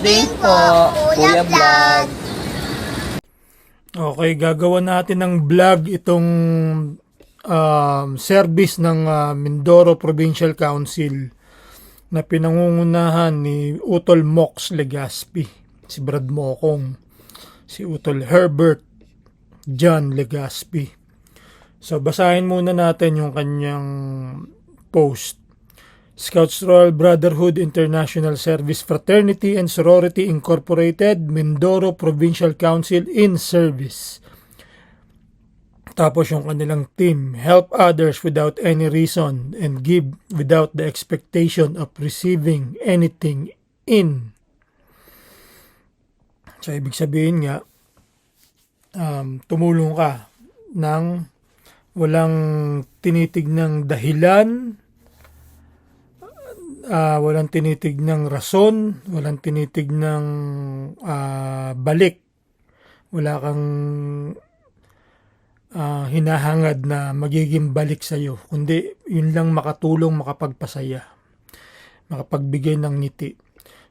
din po, Kuya Vlog. Okay, gagawa natin ng vlog itong um, service ng ah, Mindoro Provincial Council na pinangungunahan ni Utol Mox Legaspi, si Brad Mokong, si Utol Herbert John Legaspi. So basahin muna natin yung kanyang post. Scouts Royal Brotherhood International Service Fraternity and Sorority Incorporated, Mindoro Provincial Council in Service. Tapos yung kanilang team, help others without any reason and give without the expectation of receiving anything in. So ibig sabihin nga, um, tumulong ka ng walang tinitignang dahilan, ah, walang tinitignang rason, walang tinitignang ah, balik. Wala kang ah, hinahangad na magiging balik sa iyo, kundi yun lang makatulong makapagpasaya, makapagbigay ng ngiti.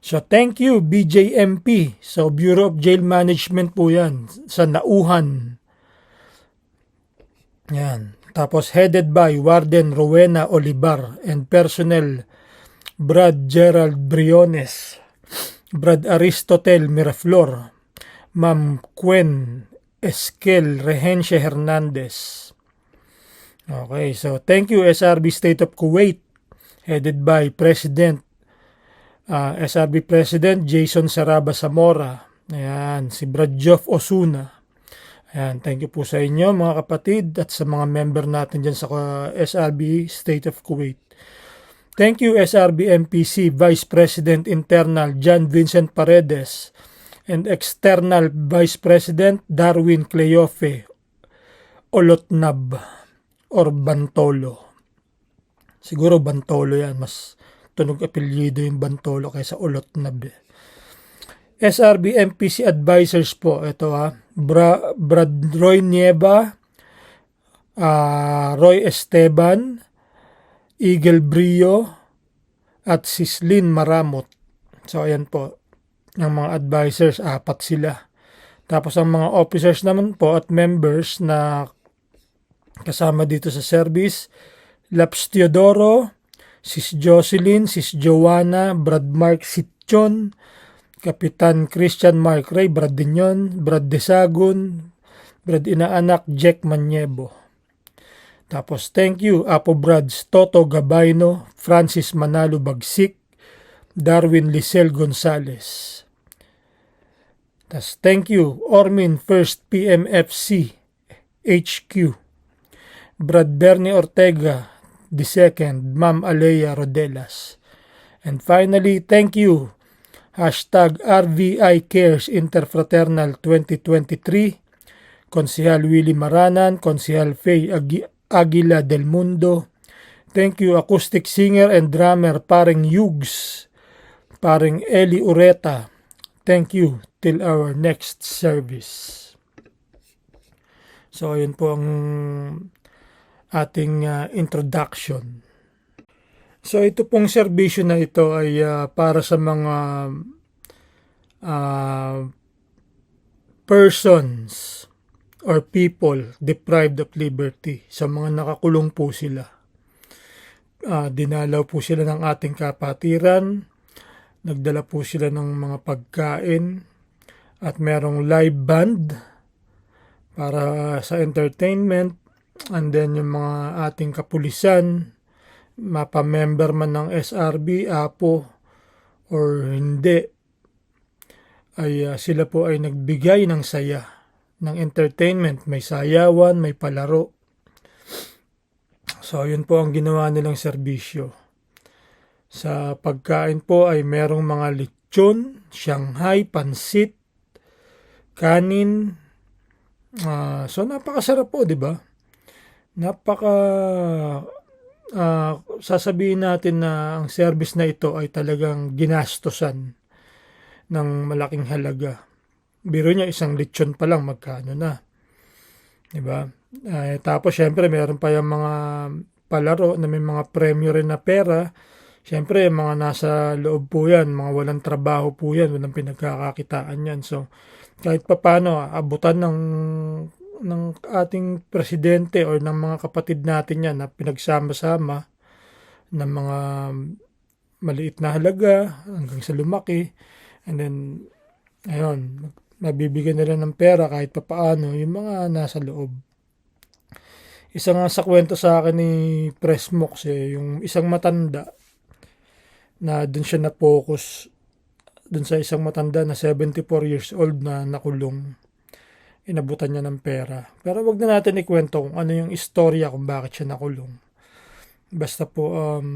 So thank you BJMP. So Bureau of Jail Management po yan sa Nauhan. Yan. Tapos headed by Warden Rowena Olivar and personnel Brad Gerald Briones, Brad Aristotel Miraflor, Ma'am Quen Esquel Rehencia Hernandez. Okay, so thank you SRB State of Kuwait headed by President ah, SRB President Jason Saraba Zamora. Ayan, si Brad Joff Osuna. Ayan, thank you po sa inyo mga kapatid at sa mga member natin dyan sa uh, SRB State of Kuwait. Thank you SRB MPC Vice President Internal John Vincent Paredes and External Vice President Darwin Cleofe Olotnab or Bantolo. Siguro Bantolo yan. Mas tunog apelyido yung Bantolo kaysa Olotnab. eh. SRB MPC Advisors po. Ito ha. Bra, Brad Roy Nieva, ah, Roy Esteban, Eagle Brio, at Sislin Maramot. So ayan po. Ang mga advisors, apat sila. Tapos ang mga officers naman po at members na kasama dito sa service, Laps Teodoro, Sis Jocelyn, Sis Joanna, Brad Mark Sitchon, Kapitan Christian Mark Ray, Brad Dinyon, Brad Desagun, Brad Inaanak, Jack Manyebo. Tapos thank you Apo Brads, Toto Gabayno, Francis Manalo Bagsik, Darwin Lisel Gonzales. Tapos thank you Ormin First PMFC HQ, Brad Bernie Ortega, the second, Ma'am Alea Rodelas. And finally, thank you Hashtag RVI Cares Interfraternal 2023, Konsihal Willie Maranan, Konsihal Faye Agi- Aguila del Mundo. Thank you acoustic singer and drummer Paring Yugs, Paring Eli Ureta. Thank you till our next service. So ayun po ang ating ah, introduction. So ito pong serbisyo na ito ay ah, para sa mga ah, persons or people deprived of liberty. Sa mga nakakulong po sila. Ah, dinalaw po sila ng ating kapatiran. Nagdala po sila ng mga pagkain at merong live band para sa entertainment and then yung mga ating kapulisan mapamember man ng SRB, APO, or hindi, ay ah, sila po ay nagbigay ng saya, ng entertainment. May sayawan, may palaro. So, yun po ang ginawa nilang serbisyo. Sa pagkain po ay merong mga lechon, Shanghai, pansit, kanin. Ah, so, napakasarap po, di ba? Napaka ah, sasabihin natin na ang service na ito ay talagang ginastosan ng malaking halaga. Biro niya isang lechon pa lang magkano na. 'Di ba? Eh, tapos syempre meron pa yung mga palaro na may mga premyo rin na pera. Siyempre, mga nasa loob po yan, mga walang trabaho po yan, walang pinagkakakitaan yan. So, kahit papano, abutan ng, ng ating presidente or ng mga kapatid natin yan na pinagsama-sama ng mga maliit na halaga hanggang sa lumaki. And then, ayun, mabibigyan nila ng pera kahit papaano yung mga nasa loob. Isa nga sa kwento sa akin ni Presmox eh, yung isang matanda na dun siya na-focus dun sa isang matanda na 74 years old na nakulong. Inabutan niya ng pera. Pero wag na natin ikwento kung ano yung istorya kung bakit siya nakulong. Basta po, um,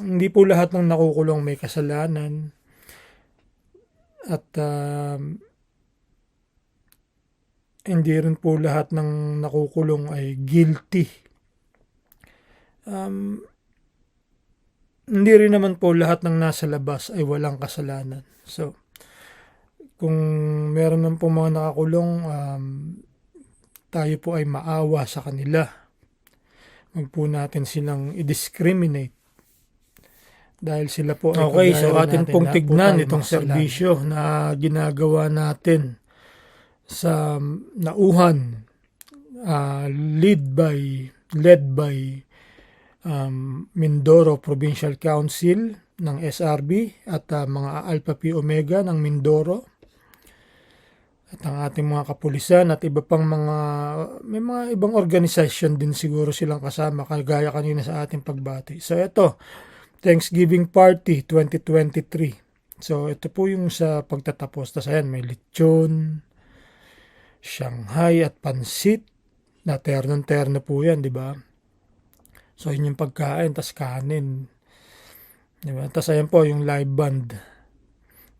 hindi po lahat ng nakukulong may kasalanan. At um, hindi rin po lahat ng nakukulong ay guilty. Um, hindi rin naman po lahat ng nasa labas ay walang kasalanan. So, kung meron man po mga nakakulong, um, tayo po ay maawa sa kanila. Huwag po natin silang i-discriminate. Dahil sila po ay Okay, so atin pong tignan itong serbisyo na ginagawa natin sa nauhan uh, lead by led by um, Mindoro Provincial Council ng SRB at uh, mga Alpha Pi Omega ng Mindoro at ang ating mga kapulisan at iba pang mga may mga ibang organisasyon din siguro silang kasama kagaya kanina sa ating pagbati. So ito, Thanksgiving Party 2023. So ito po yung sa pagtatapos. Tapos ayan, may lechon, Shanghai at pansit na terno-terno po yan, di ba? So yun yung pagkain, tas kanin. Di ba? Tas ayan po yung live band.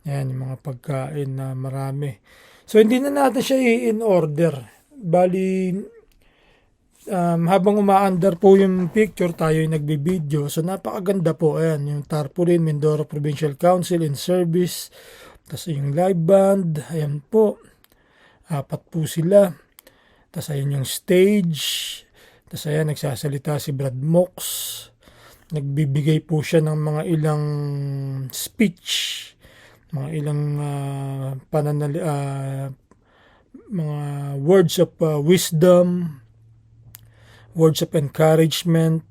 Ayan, yung mga pagkain na marami. So hindi na natin siya i-in order. Bali, um, habang umaandar po yung picture, tayo yung nagbibideo. So napakaganda po. Ayan, yung Tarpaulin, Mindoro Provincial Council in service. Tapos yung live band. Ayan po. Apat po sila. Tapos ayan yung stage. Tapos ayan, nagsasalita si Brad Mox. Nagbibigay po siya ng mga ilang speech. Mga ilang uh, pananali, uh, mga words of uh, wisdom, words of encouragement,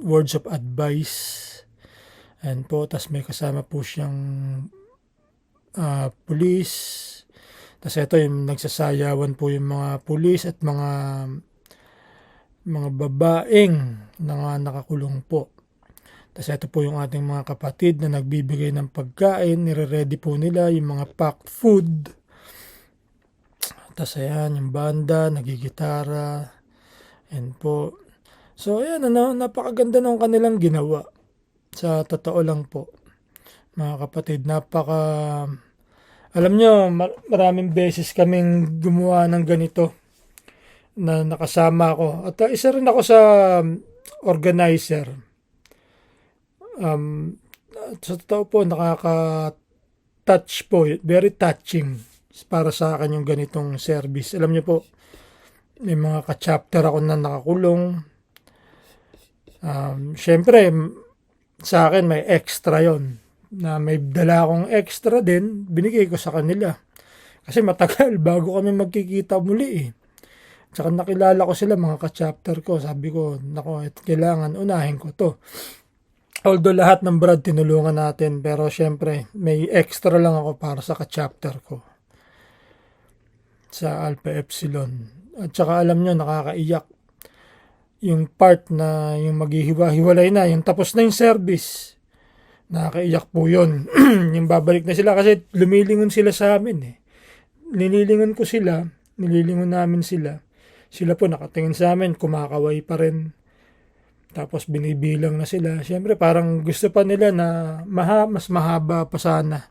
words of advice. And po, tas may kasama po siyang uh, pulis. Tas ito yung nagsasayawan po yung mga pulis at mga mga babaeng na nakakulong po. Tas ito po yung ating mga kapatid na nagbibigay ng pagkain, nire-ready po nila yung mga packed food. Tas ayan, yung banda, nagigitara. And po. So ayan, ano, napakaganda ng kanilang ginawa. Sa totoo lang po. Mga kapatid, napaka... Alam nyo, mar- maraming beses kaming gumawa ng ganito na nakasama ako. At uh, isa rin ako sa um, organizer. Um, sa totoo po, nakaka-touch po. Very touching para sa akin yung ganitong service. Alam niyo po, may mga ka-chapter ako na nakakulong. Um, Siyempre, sa akin may extra yon na may dala akong extra din, binigay ko sa kanila. Kasi matagal bago kami magkikita muli eh. Tsaka nakilala ko sila mga ka-chapter ko. Sabi ko, nako, kailangan unahin ko to. Although lahat ng brad tinulungan natin, pero syempre may extra lang ako para sa ka-chapter ko. Sa Alpha Epsilon. At saka alam nyo, nakakaiyak yung part na yung maghihiwa-hiwalay na, yung tapos na yung service. Nakakaiyak po yun. yung babalik na sila kasi lumilingon sila sa amin eh. Nililingon ko sila, nililingon namin sila. Sila po nakatingin sa amin, kumakaway pa rin. Tapos binibilang na sila. Siyempre parang gusto pa nila na maha, mas mahaba pa sana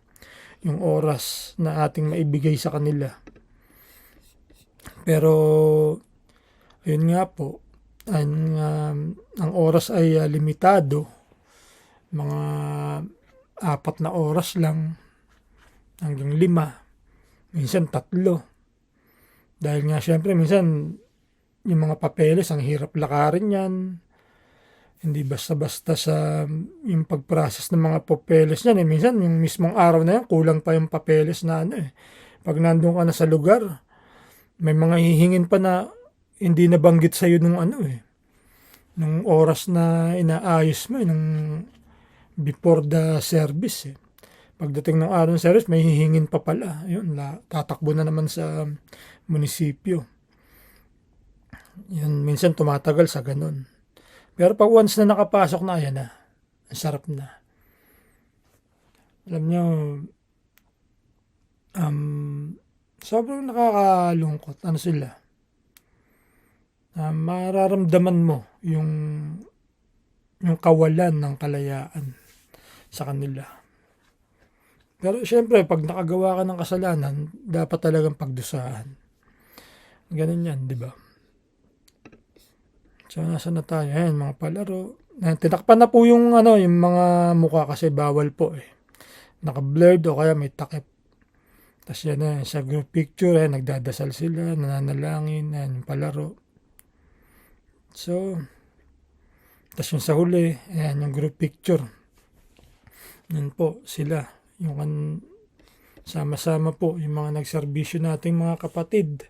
yung oras na ating maibigay sa kanila. Pero yun nga po, ang, um, ang oras ay uh, limitado. Mga apat na oras lang hanggang lima. Minsan tatlo. Dahil nga syempre minsan yung mga papeles ang hirap lakarin yan Hindi basta-basta sa yung pag-process ng mga papeles niyan. Eh. Minsan, yung mismong araw na yan, kulang pa yung papeles na ano eh. Pag nandun ka na sa lugar, may mga hihingin pa na hindi nabanggit sa'yo nung ano eh. Nung oras na inaayos mo eh, nung before the service eh. Pagdating ng araw ng service, may hihingin pa pala. Yun, la, tatakbo na naman sa munisipyo. Yan, minsan tumatagal sa ganun. Pero pag once na nakapasok na, ayan na. Ang sarap na. Alam nyo, um, sobrang nakakalungkot. Ano sila? Um, mararamdaman mo yung yung kawalan ng kalayaan sa kanila. Pero syempre, pag nakagawa ka ng kasalanan, dapat talagang pagdusahan. Ganun yan, di ba? So, nasa na tayo? Ayan, mga palaro. Ayan, tinakpan na po yung, ano, yung mga mukha kasi bawal po eh. Naka-blurred o kaya may takip. Tapos yan na, sa group picture, eh, nagdadasal sila, nananalangin, ayan, yung palaro. So, tapos yung sa huli, ayan, yung group picture. Yan po, sila. Yung kan, sama-sama po, yung mga nagserbisyo nating mga kapatid.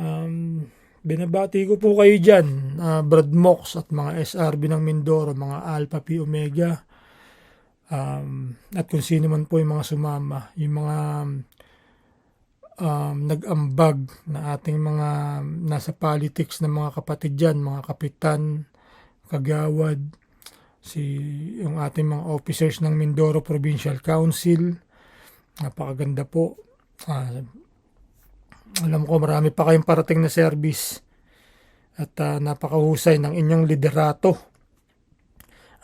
Um, binabati ko po kayo dyan, uh, Brad Mox at mga SRB ng Mindoro, mga Alpha Pi Omega. Um, at kung sino man po yung mga sumama, yung mga um, nag-ambag na ating mga nasa politics ng mga kapatid dyan, mga kapitan, kagawad, si yung ating mga officers ng Mindoro Provincial Council. Napakaganda po. Ah, alam ko marami pa kayong parating na service at ah, napakahusay ng inyong liderato.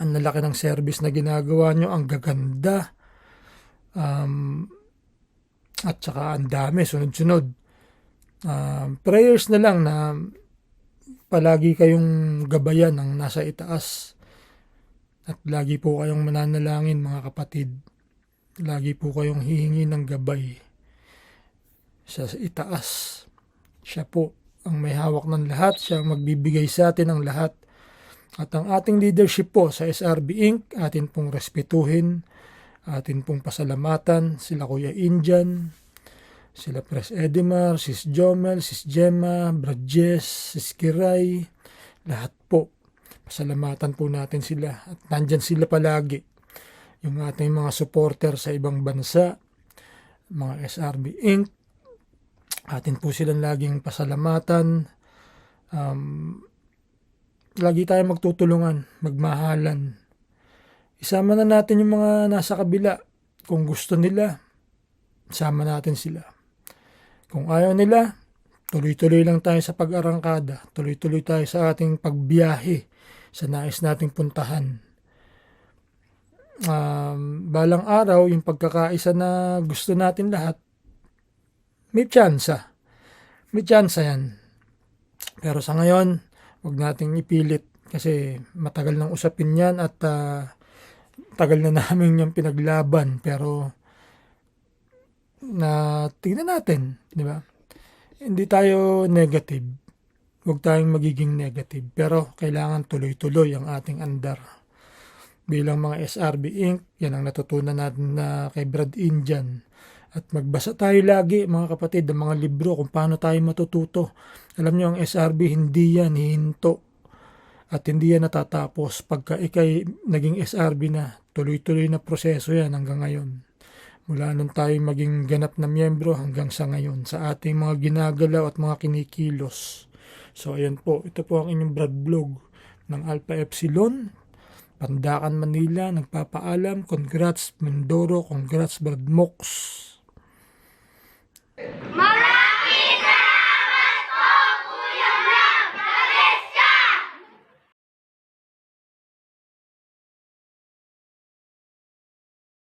Ang lalaki ng service na ginagawa nyo, ang gaganda. Um, at saka ang dami, sunod-sunod. Um, prayers na lang na palagi kayong gabayan ng nasa itaas. At lagi po kayong mananalangin mga kapatid. Lagi po kayong hihingi ng gabay sa itaas. Siya po ang may hawak ng lahat. Siya ang magbibigay sa atin ng lahat. At ang ating leadership po sa SRB Inc. atin pong respetuhin, atin pong pasalamatan, sila Kuya Indian, sila Pres Edimar, Sis Jomel, Sis Gemma, Brad Jess, Sis Kiray, lahat po. Pasalamatan po natin sila at nandyan sila palagi. Yung ating mga supporter sa ibang bansa, mga SRB Inc. Atin po silang laging pasalamatan. Um, lagi tayo magtutulungan, magmahalan. Isama na natin yung mga nasa kabila. Kung gusto nila, sama natin sila. Kung ayaw nila, tuloy-tuloy lang tayo sa pag-arangkada. Tuloy-tuloy tayo sa ating pagbiyahe sa nais nating puntahan. Um, balang araw, yung pagkakaisa na gusto natin lahat, may tsansa. May tsansa yan. Pero sa ngayon, wag nating ipilit kasi matagal nang usapin yan at uh, tagal na namin yung pinaglaban pero na tingnan natin, di ba? Hindi tayo negative. Huwag tayong magiging negative. Pero kailangan tuloy-tuloy ang ating andar. Bilang mga SRB Inc., yan ang natutunan natin na kay Brad Indian. At magbasa tayo lagi, mga kapatid, ng mga libro kung paano tayo matututo. Alam niyo, ang SRB, hindi yan hihinto. At hindi yan natatapos. Pagka ikay naging SRB na, tuloy-tuloy na proseso yan hanggang ngayon mula nung tayo maging ganap na miyembro hanggang sa ngayon sa ating mga ginagalaw at mga kinikilos. So ayan po, ito po ang inyong Brad Blog ng Alpha Epsilon, Pandakan, Manila, nagpapaalam, congrats Mindoro, congrats Brad Mox. Mara!